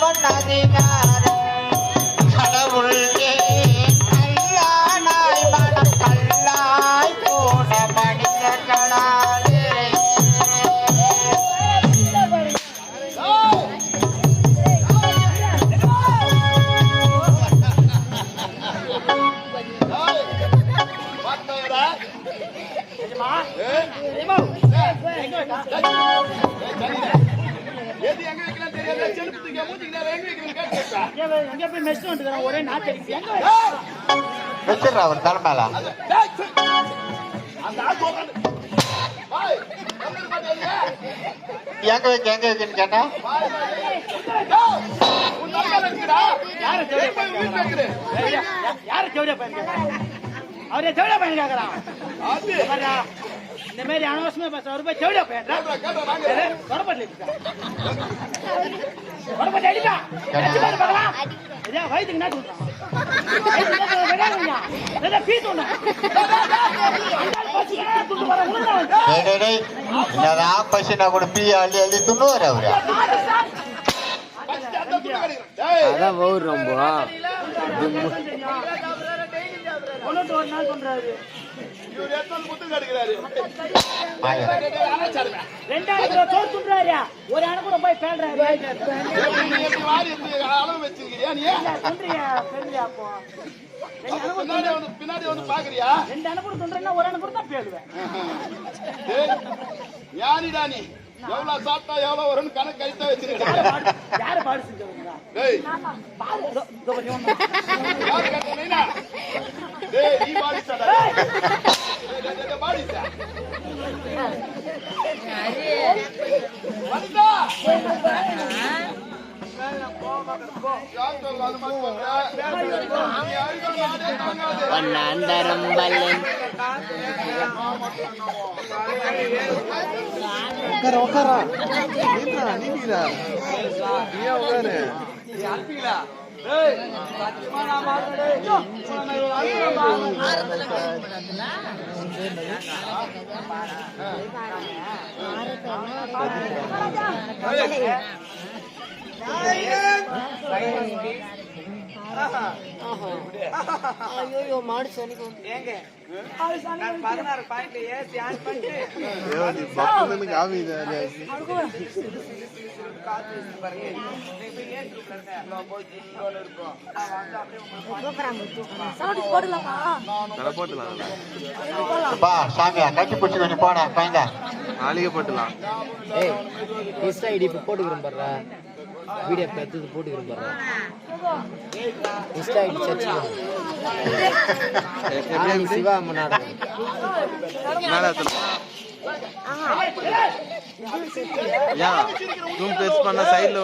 மன்னதினார கடவுள் கல்லானாய் மன கல்லாய் போன மனிதர்களாலே எங்க எங்க போய் மெஸ் வந்துக்கிறான் ஒரே நாட்டு. எங்க வச்சிடுறா அவர் தலை மேல? எங்க வைக்க எங்க வைக்கன்னு கேட்டா. யாரு ஏய், ஜவுளியா போய் வீட்டுல இருக்குது. ஏய், யா- யாரு ஜவுளியா பையன்? அவரே ஜவுளியா பையன் கேக்குறான். இந்த மாதிரி அனாவசியமா பேச ஒரு போய். விழுந்தா வந்து. டேய் டேய் டேய். என்னதான் பசினா கூட பீ அள்ளி அள்ளி துண்ணுவார் அவரு? அதான் ரொம்ப. கொண்டுட்டு ஒரு நாள் பண்றாரு. ரெண்டாயிரம் கிலோ தோல் துண்டுறாரு. ஒரு அணை கூட போய் பேடுறாரு. அளவு வச்சிருக்கிறியா நீ? துண்டுறியா, பெருறியா அப்போ? பின்னாடி வந்து பாக்குறியா ரெண்டு அணை கூட துண்டுறேன்னா ஒரு அணை கூட தான் பேடுவேன். ஞானிடா நீ எவ்வளவு சாப்பிட்டா எவ்வளவு வரும்னு கணக்கு கழித்தா வச்சிருக்க யாரு பாடு-. யாரு கட்ட நீ தாங்காது. பொன்னாந்தரம்பல்லன் உட்கார உட்காரா நீங்களா நீங்களா நீயா உட்காரு ஐயோ மாடு சனிக்கு ஏவாதி பக்கத்துல காமி இது சவுண்ட் போடலாமா? தலை போட்டுலாம். பா சாமியா கட்டி பிடிச்சி கொஞ்சம் போடா பையங்க நாளைக்கு போட்டுலாம். ஏய் இன்ஸ்டா ஐடி இப்போ போட்டுக்கிறேன் பாருடா. வீடியோ எடுத்து போட்டுக்கிறேன் பாருடா insta ID search Siva Amman நாடகம் ஏன் ஜூம் பெருசு பண்ண சைடுல